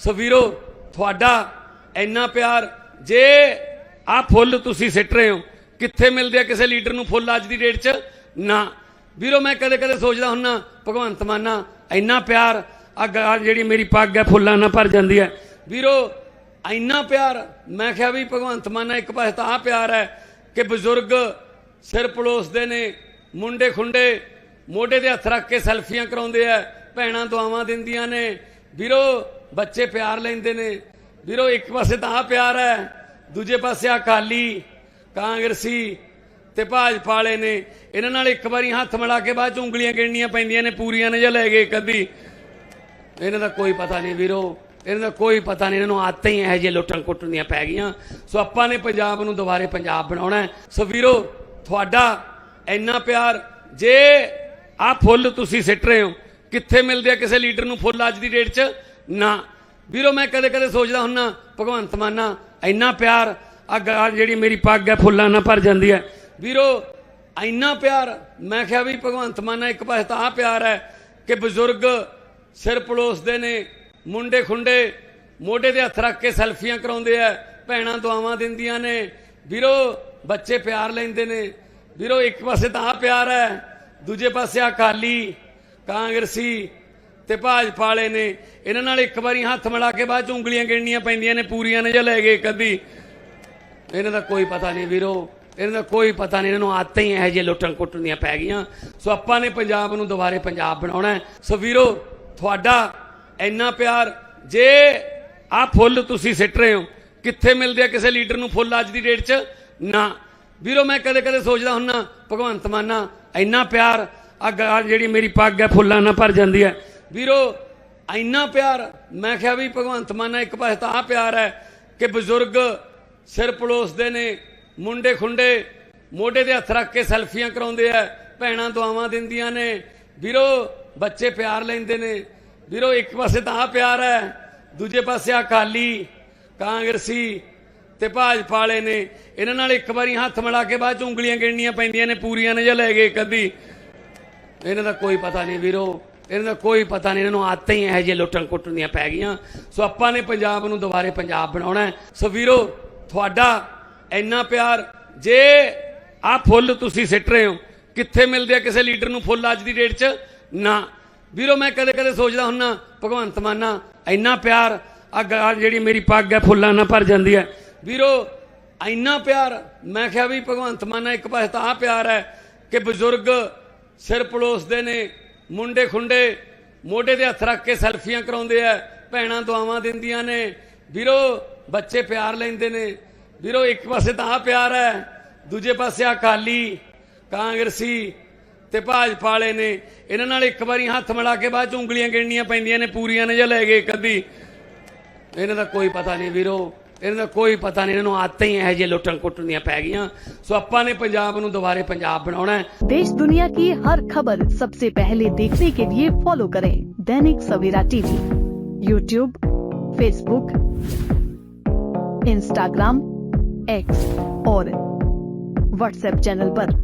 ਸੋ ਵੀਰੋ, ਤੁਹਾਡਾ ਇੰਨਾ ਪਿਆਰ, ਜੇ ਆ ਫੁੱਲ ਤੁਸੀਂ ਸਿੱਟ ਰਹੇ ਹੋ, ਕਿੱਥੇ ਮਿਲਦੇ ਆ ਕਿਸੇ ਲੀਡਰ ਨੂੰ ਫੁੱਲ ਅੱਜ ਦੀ ਡੇਟ 'ਚ? ਨਾ। ਵੀਰੋ, ਮੈਂ ਕਦੇ ਕਦੇ ਸੋਚਦਾ ਹੁੰਨਾ, ਭਗਵੰਤ ਮਾਨਾ ਇੰਨਾ ਪਿਆਰ, ਆ ਜਿਹੜੀ ਮੇਰੀ ਪੱਗ ਹੈ ਫੁੱਲਾਂ ਨਾਲ ਭਰ ਜਾਂਦੀ ਹੈ ਵੀਰੋ, ਇੰਨਾ ਪਿਆਰ, ਮੈਂ ਕਿਹਾ ਵੀ ਭਗਵੰਤ ਮਾਨਾ ਇੱਕ ਪਾਸੇ ਤਾਂ ਆ ਪਿਆਰ ਹੈ ਕਿ ਬਜ਼ੁਰਗ ਸਿਰ ਪਲੋਸਦੇ ਨੇ ਮੁੰਡੇ ਖੁੰਡੇ ਮੋਢੇ ਤੇ ਹੱਥ ਰੱਖ ਕੇ ਸੈਲਫੀਆਂ ਕਰਾਉਂਦੇ ਆ ਭੈਣਾਂ ਦੁਆਵਾਂ ਦਿੰਦੀਆਂ ਨੇ। ਵੀਰੋ ਬੱਚੇ ਪਿਆਰ ਲੈਂਦੇ ਨੇ। ਵੀਰੋ, ਇੱਕ ਪਾਸੇ ਤਾਂ ਆ ਪਿਆਰ ਹੈ, ਦੂਜੇ ਪਾਸੇ ਅਕਾਲੀ, ਕਾਂਗਰਸੀ ਤੇ ਭਾਜਪਾ ਵਾਲੇ ਨੇ। ਇਹਨਾਂ ਨਾਲ ਇੱਕ ਵਾਰੀ ਹੱਥ ਮਿਲਾ ਕੇ ਬਾਅਦ ਚ ਉਂਗਲੀਆਂ ਗਿਣਨੀਆਂ ਪੈਂਦੀਆਂ ਨੇ, ਪੂਰੀਆਂ ਨੇ ਜਾਂ ਲੈ ਗਏ ਕਦੀ ਇਹਨਾਂ ਦਾ ਕੋਈ ਪਤਾ ਨਹੀਂ ਵੀਰੋ, ਇਹਨਾਂ ਦਾ ਕੋਈ ਪਤਾ ਨਹੀਂ, ਇਹਨਾਂ ਨੂੰ ਆਦਤਾਂ ਹੀ ਇਹੋ ਜਿਹੇ ਲੁੱਟਣ ਕੁੱਟਣ ਦੀਆਂ ਪੈ ਗਈਆਂ। ਸੋ ਆਪਾਂ ਨੇ ਪੰਜਾਬ ਨੂੰ ਦੁਬਾਰੇ ਪੰਜਾਬ ਬਣਾਉਣਾ ਸੋ ਵੀਰੋ, ਤੁਹਾਡਾ ਇੰਨਾ ਪਿਆਰ, ਜੇ ਆ ਫੁੱਲ ਤੁਸੀਂ ਸਿੱਟ ਰਹੇ ਹੋ, ਕਿੱਥੇ ਮਿਲਦੇ ਆ ਕਿਸੇ ਲੀਡਰ ਨੂੰ ਫੁੱਲ ਅੱਜ ਦੀ ਡੇਟ 'ਚ? ਨਾ। ਵੀਰੋ, ਮੈਂ ਕਦੇ ਕਦੇ ਸੋਚਦਾ ਹੁੰਨਾ, ਭਗਵੰਤ ਮਾਨਾ ਇੰਨਾ ਪਿਆਰ ਆ ਜਿਹੜੀ ਮੇਰੀ ਪੱਗ ਹੈ, ਫੁੱਲਾਂ ਨਾਲ ਭਰ ਜਾਂਦੀ ਹੈ। ਵੀਰੋ, ਇੰਨਾ ਪਿਆਰ, ਮੈਂ ਕਿਹਾ ਵੀ ਭਗਵੰਤ ਮਾਨਾ ਇੱਕ ਪਾਸੇ ਤਾਂ ਆ ਪਿਆਰ ਹੈ ਕਿ ਬਜ਼ੁਰਗ ਸਿਰ ਪਲੋਸਦੇ ਨੇ, ਮੁੰਡੇ ਖੁੰਡੇ, ਮੋਢੇ ਤੇ ਹੱਥ ਰੱਖ ਕੇ ਸੈਲਫੀਆਂ ਕਰਾਉਂਦੇ ਆ, ਭੈਣਾਂ ਦੁਆਵਾਂ ਦਿੰਦੀਆਂ ਨੇ। ਵੀਰੋ, ਬੱਚੇ ਪਿਆਰ ਲੈਂਦੇ ਨੇ। ਵੀਰੋ, ਇੱਕ ਪਾਸੇ ਤਾਂ ਆ ਪਿਆਰ ਹੈ, ਦੂਜੇ ਪਾਸੇ ਆ ਅਕਾਲੀ, ਕਾਂਗਰਸੀ ਤੇ ਭਾਜਪਾ ਵਾਲੇ ਨੇ। ਇਹਨਾਂ ਨਾਲ ਇੱਕ ਵਾਰੀ ਹੱਥ ਮਿਲਾ ਕੇ ਬਾਅਦ ਚ ਉਂਗਲੀਆਂ ਗਿਣਨੀਆਂ ਪੈਂਦੀਆਂ ਨੇ ਪੂਰੀਆਂ ਨੇ ਜਾਂ ਲੈ ਗਏ ਕਦੀ ਇਹਨਾਂ ਦਾ ਕੋਈ ਪਤਾ ਨਹੀਂ ਵੀਰੋ। ਇਹਨਾਂ ਦਾ ਕੋਈ ਪਤਾ ਨਹੀਂ। ਇਹਨਾਂ ਨੂੰ ਆਦਤਾਂ ਹੀ ਇਹੋ ਜਿਹੇ ਲੁੱਟਣ ਕੁੱਟਣ ਦੀਆਂ ਪੈ ਗਈਆਂ। ਸੋ ਆਪਾਂ ਨੇ ਪੰਜਾਬ ਨੂੰ ਦੁਬਾਰੇ ਪੰਜਾਬ ਬਣਾਉਣਾ ਸੋ ਵੀਰੋ, ਤੁਹਾਡਾ ਇੰਨਾ ਪਿਆਰ, ਜੇ ਆ ਫੁੱਲ ਤੁਸੀਂ ਸਿੱਟ ਰਹੇ ਹੋ, ਕਿੱਥੇ ਮਿਲਦੇ ਆ ਕਿਸੇ ਲੀਡਰ ਨੂੰ ਫੁੱਲ ਅੱਜ ਦੀ ਡੇਟ 'ਚ? ਨਾ। ਵੀਰੋ, ਮੈਂ ਕਦੇ ਕਦੇ ਸੋਚਦਾ ਹੁੰਨਾ, ਭਗਵੰਤ ਮਾਨਾ ਇੰਨਾ ਪਿਆਰ ਆ ਜਿਹੜੀ ਮੇਰੀ ਪੱਗ ਹੈ, ਫੁੱਲਾਂ ਨਾਲ ਭਰ ਜਾਂਦੀ ਹੈ। ਵੀਰੋ, ਇੰਨਾ ਪਿਆਰ, ਮੈਂ ਕਿਹਾ ਵੀ ਭਗਵੰਤ ਮਾਨਾ ਇੱਕ ਪਾਸੇ ਤਾਂ ਆ ਪਿਆਰ ਹੈ ਕਿ ਬਜ਼ੁਰਗ ਸਿਰ ਪਲੋਸਦੇ ਨੇ, ਮੁੰਡੇ ਖੁੰਡੇ, ਮੋਢੇ ਤੇ ਹੱਥ ਰੱਖ ਕੇ ਸੈਲਫੀਆਂ ਕਰਾਉਂਦੇ ਆ, ਭੈਣਾਂ ਦੁਆਵਾਂ ਦਿੰਦੀਆਂ ਨੇ। ਵੀਰੋ, ਬੱਚੇ ਪਿਆਰ ਲੈਂਦੇ ਨੇ। ਵੀਰੋ, ਇੱਕ ਪਾਸੇ ਤਾਂ ਆ ਪਿਆਰ ਹੈ, ਦੂਜੇ ਪਾਸੇ ਆ ਅਕਾਲੀ, ਕਾਂਗਰਸੀ ਤੇ ਭਾਜਪਾ ਵਾਲੇ ਨੇ। ਇਹਨਾਂ ਨਾਲ ਇੱਕ ਵਾਰੀ ਹੱਥ ਮਿਲਾ ਕੇ ਬਾਅਦ ਚ ਉਂਗਲੀਆਂ ਗਿਣਨੀਆਂ ਪੈਂਦੀਆਂ ਨੇ, ਪੂਰੀਆਂ ਨੇ ਜਾਂ ਲੈ ਗਏ ਕਦੀ। ਇਹਨਾਂ ਦਾ ਕੋਈ ਪਤਾ ਨਹੀਂ ਵੀਰੋ। ਇਹਨਾਂ ਦਾ ਕੋਈ ਪਤਾ ਨਹੀਂ, ਇਹਨਾਂ ਨੂੰ ਆਦਤਾਂ ਹੀ ਇਹੋ ਜਿਹੇ ਲੁੱਟਣ ਕੁੱਟਣ ਦੀਆਂ ਪੈ ਗਈਆਂ। ਸੋ ਆਪਾਂ ਨੇ ਪੰਜਾਬ ਨੂੰ ਦੁਬਾਰੇ ਪੰਜਾਬ ਬਣਾਉਣਾ ਹੈ। ਸੋ ਵੀਰੋ, ਤੁਹਾਡਾ ਇੰਨਾ ਪਿਆਰ, ਜੇ ਆ ਫੁੱਲ ਤੁਸੀਂ ਸਿੱਟ ਰਹੇ ਹੋ, ਕਿੱਥੇ ਮਿਲਦੇ ਆ ਕਿਸੇ ਲੀਡਰ ਨੂੰ ਫੁੱਲ ਅੱਜ ਦੀ ਡੇਟ 'ਚ? ਨਾ। ਵੀਰੋ, ਮੈਂ ਕਦੇ ਕਦੇ ਸੋਚਦਾ ਹੁੰਨਾ ਭਗਵੰਤ ਮਾਨਾ ਇੰਨਾ ਪਿਆਰ ਆ ਜਿਹੜੀ ਮੇਰੀ ਪੱਗ ਹੈ, ਫੁੱਲਾਂ ਨਾਲ ਭਰ ਜਾਂਦੀ ਹੈ। ਵੀਰੋ, ਇੰਨਾ ਪਿਆਰ, ਮੈਂ ਕਿਹਾ ਵੀ ਭਗਵੰਤ ਮਾਨਾ ਇੱਕ ਪਾਸੇ ਤਾਂ ਆ ਪਿਆਰ ਹੈ ਕਿ ਬਜ਼ੁਰਗ ਸਿਰ ਪਲੋਸਦੇ ਨੇ ਮੁੰਡੇ ਖੁੰਡੇ ਮੋਢੇ ਤੇ ਹੱਥ ਰੱਖ ਕੇ ਸੈਲਫੀਆਂ ਕਰਾਉਂਦੇ ਆ, ਭੈਣਾਂ ਦੁਆਵਾਂ ਦਿੰਦੀਆਂ ਨੇ। ਵੀਰੋ, ਬੱਚੇ ਪਿਆਰ ਲੈਂਦੇ ਨੇ। ਵੀਰੋ, ਇੱਕ ਪਾਸੇ ਤਾਂ ਆ ਪਿਆਰ ਹੈ, ਦੂਜੇ ਪਾਸੇ ਆ ਅਕਾਲੀ, ਕਾਂਗਰਸੀ ਤੇ ਭਾਜਪਾ ਵਾਲੇ ਨੇ। ਇਹਨਾਂ ਨਾਲ ਇੱਕ ਵਾਰੀ ਹੱਥ ਮਿਲਾ ਕੇ ਬਾਅਦ ਚ ਉਂਗਲੀਆਂ ਗਿਣਨੀਆਂ ਪੈਂਦੀਆਂ ਨੇ, ਪੂਰੀਆਂ ਨੇ ਜਾਂ ਲੈ ਗਏ ਕਦੀ ਇਹਨਾਂ ਦਾ ਕੋਈ ਪਤਾ ਨਹੀਂ ਵੀਰੋ। ਇਹਨਾਂ ਦਾ ਕੋਈ ਪਤਾ ਨਹੀਂ ਇਹਨਾਂ ਨੂੰ ਆਦਤਾਂ ਹੀ ਇਹੋ ਜਿਹੇ ਲੁੱਟਣ ਕੁੱਟਣ ਦੀਆਂ ਪੈ ਗਈਆਂ ਸੋ ਆਪਾਂ ਨੇ ਪੰਜਾਬ ਨੂੰ ਦੁਬਾਰੇ ਪੰਜਾਬ ਬਣਾਉਣਾ ਹੈ। देश दुनिया की हर खबर सबसे पहले देखने के लिए फॉलो करें Dainik Savera TV YouTube Facebook Instagram X और व्हाट्सएप चैनल पर।